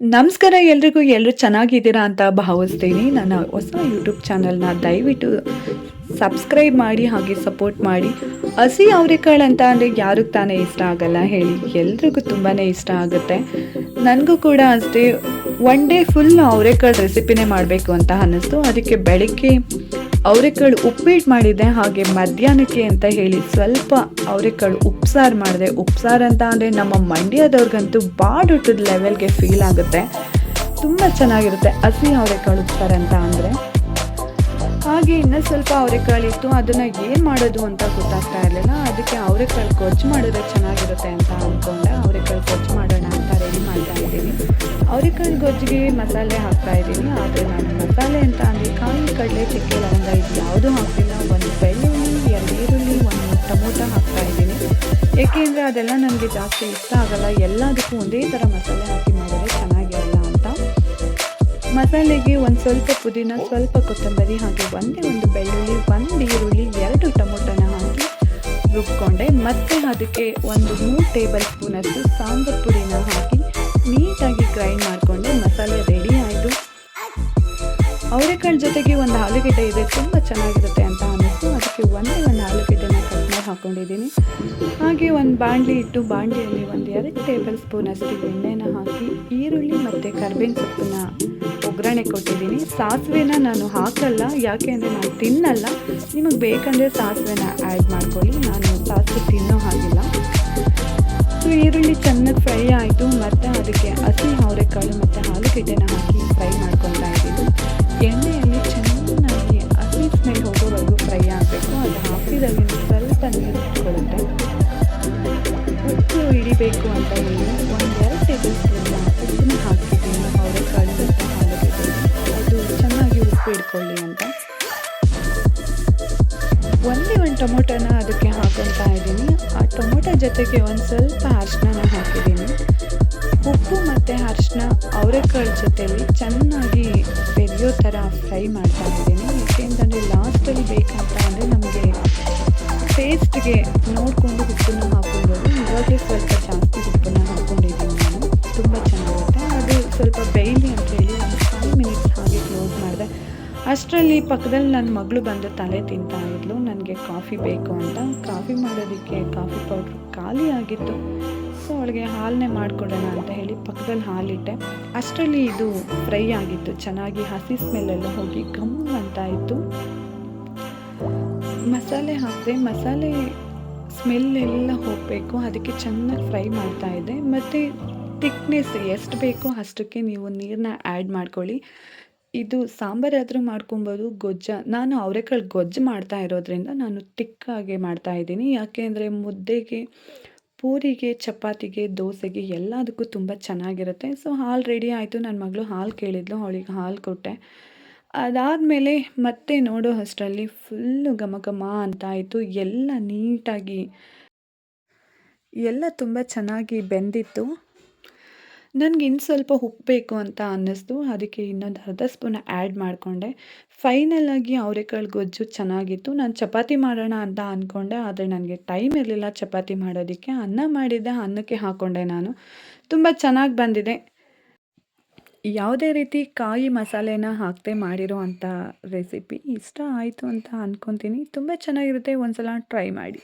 ನಮಸ್ಕಾರ ಎಲ್ರಿಗೂ ಎಲ್ಲರೂ ಚೆನ್ನಾಗಿದ್ದೀರಾ ಅಂತ ಭಾವಿಸ್ತೀನಿ. ನನ್ನ ಹೊಸ ಯೂಟ್ಯೂಬ್ ಚಾನಲ್ನ ದಯವಿಟ್ಟು ಸಬ್ಸ್ಕ್ರೈಬ್ ಮಾಡಿ, ಹಾಗೆ ಸಪೋರ್ಟ್ ಮಾಡಿ. ಹಸಿ ಅವರೆಕಾಳು ಅಂತ ಅಂದರೆ ಯಾರಿಗೆ ತಾನೇ ಇಷ್ಟ ಆಗಲ್ಲ ಹೇಳಿ. ಎಲ್ರಿಗೂ ತುಂಬಾ ಇಷ್ಟ ಆಗುತ್ತೆ. ನನಗೂ ಕೂಡ ಅಷ್ಟೇ. ಒನ್ ಡೇ ಫುಲ್ ಅವರೆಕಾಳು ರೆಸಿಪಿನೇ ಮಾಡಬೇಕು ಅಂತ ಅನ್ನಿಸ್ತು. ಅದಕ್ಕೆ ಬೆಳಗ್ಗೆ ಅವರೆಕಾಳು ಉಪ್ಪಿಟ್ಟು ಮಾಡಿದ್ದೆ, ಹಾಗೆ ಮಧ್ಯಾಹ್ನಕ್ಕೆ ಅಂತ ಹೇಳಿ ಸ್ವಲ್ಪ ಅವರೆಕಾಳು ಉಪ್ಸಾರು ಮಾಡಿದೆ. ಉಪ್ಸಾರು ಅಂತ ಅಂದರೆ ನಮ್ಮ ಮಂಡ್ಯದವ್ರಿಗಂತೂ ಬಾಡುಟ್ಟದ ಲೆವೆಲ್ಗೆ ಫೀಲ್ ಆಗುತ್ತೆ. ತುಂಬ ಚೆನ್ನಾಗಿರುತ್ತೆ ಹಸಿ ಅವರೆಕಾಳು ಉಪ್ಸಾರು ಅಂತ ಅಂದರೆ. ಹಾಗೆ ಇನ್ನೂ ಸ್ವಲ್ಪ ಅವರೆಕಾಳು ಇತ್ತು, ಅದನ್ನು ಏನು ಮಾಡೋದು ಅಂತ ಗೊತ್ತಾಗ್ತಾ ಇರಲಿಲ್ಲ. ಅದಕ್ಕೆ ಅವರೆಕಾಳು ಗೊಜ್ಜು ಮಾಡಿದ್ರೆ ಚೆನ್ನಾಗಿರುತ್ತೆ ಅಂತ ಅಂದ್ಕೊಂಡೆ ಅವರೆಕಾಳು ಗೊಜ್ಜು ಅವರೆಕಾಳು ಗೊಜ್ಜಿಗೆ ಮಸಾಲೆ ಹಾಕ್ತಾ ಇದ್ದೀನಿ, ಆದರೆ ನಾನು ಮಸಾಲೆ ಅಂತ ಅಂದರೆ ಕಾಯಿ ಕಡಲೆ ಚಕ್ಕೆ ಲವಂಗ ಇದು ಯಾವುದೂ ಹಾಕ್ತಿಲ್ಲ. ಒಂದು ಬೆಳ್ಳುಳ್ಳಿ, ಎರಡು ಈರುಳ್ಳಿ, ಒಂದು ಟೊಮೊಟೊ ಹಾಕ್ತಾ ಇದ್ದೀನಿ. ಏಕೆಂದರೆ ಅದೆಲ್ಲ ನನಗೆ ಜಾಸ್ತಿ ಇಷ್ಟ ಆಗಲ್ಲ. ಎಲ್ಲದಕ್ಕೂ ಒಂದೇ ಥರ ಮಸಾಲೆ ಹಾಕಿ ಮಾಡಿದರೆ ಚೆನ್ನಾಗಿರಲ್ಲ ಅಂತ. ಮಸಾಲೆಗೆ ಒಂದು ಸ್ವಲ್ಪ ಪುದೀನ, ಸ್ವಲ್ಪ ಕೊತ್ತಂಬರಿ ಹಾಗೆ ಒಂದೇ ಒಂದು ಬೆಳ್ಳುಳ್ಳಿ, ಒಂದು ಈರುಳ್ಳಿ, ಎರಡು ಟೊಮೊಟೊನ ಹಾಕಿ ರುಬ್ಕೊಂಡೆ. ಮತ್ತೆ ಅದಕ್ಕೆ ಒಂದು ಮೂರು ಟೇಬಲ್ ಸ್ಪೂನಷ್ಟು ಸಾಂಬಾರು ಪುಡಿನ ಹಾಕಿ ಜೊತೆಗೆ ಒಂದು ಆಲೂಗೆಡ್ಡೆ ಇದೆ. ತುಂಬ ಚೆನ್ನಾಗಿರುತ್ತೆ ಅಂತ ಅನ್ನಿಸ್ತು. ಅದಕ್ಕೆ ಒಂದೇ ಒಂದು ಆಲೂಗೆಡ್ಡೆನ ಕಟ್ ಮಾಡಿ ಹಾಕ್ಕೊಂಡಿದ್ದೀನಿ ಹಾಗೆ ಒಂದು ಬಾಣಲಿ ಇಟ್ಟು ಬಾಂಡ್ಲಿಯಲ್ಲಿ ಒಂದು ಎರಡು ಟೇಬಲ್ ಸ್ಪೂನ್ ಅಷ್ಟು ಎಣ್ಣೆನ ಹಾಕಿ, ಈರುಳ್ಳಿ ಮತ್ತು ಕರ್ಬೇವಿನ ಸೊಪ್ಪನ್ನ ಒಗ್ಗರಣೆ ಕೊಟ್ಟಿದ್ದೀನಿ. ಸಾಸಿವೆನ ನಾನು ಹಾಕಲ್ಲ ಯಾಕೆ ಅಂದರೆ ನಾನು ತಿನ್ನಲ್ಲ. ನಿಮಗೆ ಬೇಕಂದರೆ ಸಾಸಿವೆನ ಆ್ಯಡ್ ಮಾಡ್ಕೊಳ್ಳಿ. ನಾನು ಸಾಸಿವೆ ತಿನ್ನೋ ಹಾಗಿಲ್ಲ. ಸೊ, ಈರುಳ್ಳಿ ಚೆನ್ನಾಗಿ ಫ್ರೈ ಆಯಿತು. ಮತ್ತು ಅದಕ್ಕೆ ಹಸಿ ಹೇಳಿ ಒಂದು ಎರಡು ಟೇಬಲ್ ಸ್ಪೂನ್ ಉಪ್ಪನ್ನ ಹಾಕಿದ್ದೀನಿ. ಅವರೆಕಾಳು ಮತ್ತು ಆಲೂಗಡ್ಡೆ ಅದು ಚೆನ್ನಾಗಿ ಉಪ್ಪು ಇಟ್ಕೊಳ್ಳಿ ಅಂತ. ಒಂದೇ ಒಂದು ಟೊಮೊಟೊನ ಅದಕ್ಕೆ ಹಾಕೊತಾ ಇದ್ದೀನಿ. ಆ ಟೊಮೊಟೊ ಜೊತೆಗೆ ಒಂದು ಸ್ವಲ್ಪ ಅರಿಶಿನ ಹಾಕಿದ್ದೀನಿ. ಉಪ್ಪು ಮತ್ತು ಅರಿಶಿನ ಅವರೆಕಾಳು ಜೊತೆಲಿ ಚೆನ್ನಾಗಿ ಬೆರೆಯೋ ಥರ ಫ್ರೈ ಮಾಡ್ತಾ ಇದ್ದೀನಿ. ಏಕೆಂತಂದರೆ ಲಾಸ್ಟಲ್ಲಿ ಬೇಕಂತ ಅಂದರೆ ನಮಗೆ ಟೇಸ್ಟ್ಗೆ ನೋಡಿಕೊಂಡು ಅಷ್ಟರಲ್ಲಿ ಪಕ್ಕದಲ್ಲಿ ನನ್ನ ಮಗಳು ಬಂದು ತಲೆ ತಿಂತಾ ಇದ್ಲು, ನನಗೆ ಕಾಫಿ ಬೇಕು ಅಂತ. ಕಾಫಿ ಮಾಡೋದಕ್ಕೆ ಕಾಫಿ ಪೌಡ್ರ್ ಖಾಲಿ ಆಗಿತ್ತು. ಸೊ ಅವಳಿಗೆ ಹಾಲನ್ನೇ ಮಾಡಿಕೊಡೋಣ ಅಂತ ಹೇಳಿ ಪಕ್ಕದಲ್ಲಿ ಹಾಲಿಟ್ಟೆ. ಅಷ್ಟರಲ್ಲಿ ಇದು ಫ್ರೈ ಆಗಿತ್ತು. ಚೆನ್ನಾಗಿ ಹಸಿ ಸ್ಮೆಲ್ಲೆಲ್ಲ ಹೋಗಿ ಗಮ್ ಅಂತ ಇತ್ತು. ಮಸಾಲೆ ಹಾಕಿದೆ, ಮಸಾಲೆ ಸ್ಮೆಲ್ ಎಲ್ಲ ಹೋಗಬೇಕು, ಅದಕ್ಕೆ ಚೆನ್ನಾಗಿ ಫ್ರೈ ಮಾಡ್ತಾ ಇದೆ ಮತ್ತು ತಿಕ್ನೆಸ್ ಎಷ್ಟು ಬೇಕೋ ಅಷ್ಟಕ್ಕೆ ನೀವು ನೀರನ್ನ ಆ್ಯಡ್ ಮಾಡ್ಕೊಳ್ಳಿ. ಇದು ಸಾಂಬಾರಾದರೂ ಮಾಡ್ಕೊಬೋದು, ಗೊಜ್ಜ. ನಾನು ಅವರೆಕಾಳು ಗೊಜ್ಜು ಮಾಡ್ತಾ ಇರೋದ್ರಿಂದ ನಾನು ತಿಕ್ಕಾಗೆ ಮಾಡ್ತಾ ಇದ್ದೀನಿ. ಯಾಕೆ ಅಂದರೆ ಮುದ್ದೆಗೆ, ಪೂರಿಗೆ, ಚಪಾತಿಗೆ, ದೋಸೆಗೆ ಎಲ್ಲದಕ್ಕೂ ತುಂಬ ಚೆನ್ನಾಗಿರುತ್ತೆ. ಸೊ, ಹಾಲು ರೆಡಿ ಆಯಿತು. ನನ್ನ ಮಗಳು ಹಾಲು ಕೇಳಿದ್ಲು. ಅವಳಿಗೆ ಹಾಲು ಕೊಟ್ಟೆ. ಅದಾದಮೇಲೆ ಮತ್ತೆ ನೋಡೋ ಅಷ್ಟರಲ್ಲಿ ಫುಲ್ಲು ಘಮ ಘಮ ಅಂತ ಆಯಿತು. ಎಲ್ಲ ನೀಟಾಗಿ, ಎಲ್ಲ ತುಂಬ ಚೆನ್ನಾಗಿ ಬೆಂದಿತ್ತು. ನನಗೆ ಇನ್ನು ಸ್ವಲ್ಪ ಉಪ್ಪು ಬೇಕು ಅಂತ ಅನ್ನಿಸ್ತು. ಅದಕ್ಕೆ ಇನ್ನೊಂದು ಅರ್ಧ ಸ್ಪೂನ್ ಆ್ಯಡ್ ಮಾಡಿಕೊಂಡೆ. ಫೈನಲಾಗಿ ಅವರೆಕಾಳು ಗೊಜ್ಜು ಚೆನ್ನಾಗಿತ್ತು. ನಾನು ಚಪಾತಿ ಮಾಡೋಣ ಅಂತ ಅಂದ್ಕೊಂಡೆ ಆದರೆ ನನಗೆ ಟೈಮ್ ಇರಲಿಲ್ಲ ಚಪಾತಿ ಮಾಡೋದಕ್ಕೆ. ಅನ್ನ ಮಾಡಿದ್ದೆ, ಅನ್ನಕ್ಕೆ ಹಾಕ್ಕೊಂಡೆ ನಾನು. ತುಂಬ ಚೆನ್ನಾಗಿ ಬಂದಿದೆ. ಯಾವುದೇ ರೀತಿ ಕಾಯಿ ಮಸಾಲೆನ ಹಾಕದೆ ಮಾಡಿರೋ ಅಂಥ ರೆಸಿಪಿ ಇಷ್ಟ ಆಯಿತು ಅಂತ ಅಂದ್ಕೊತೀನಿ ತುಂಬ ಚೆನ್ನಾಗಿರುತ್ತೆ. ಒಂದು ಸಲ ಟ್ರೈ ಮಾಡಿ.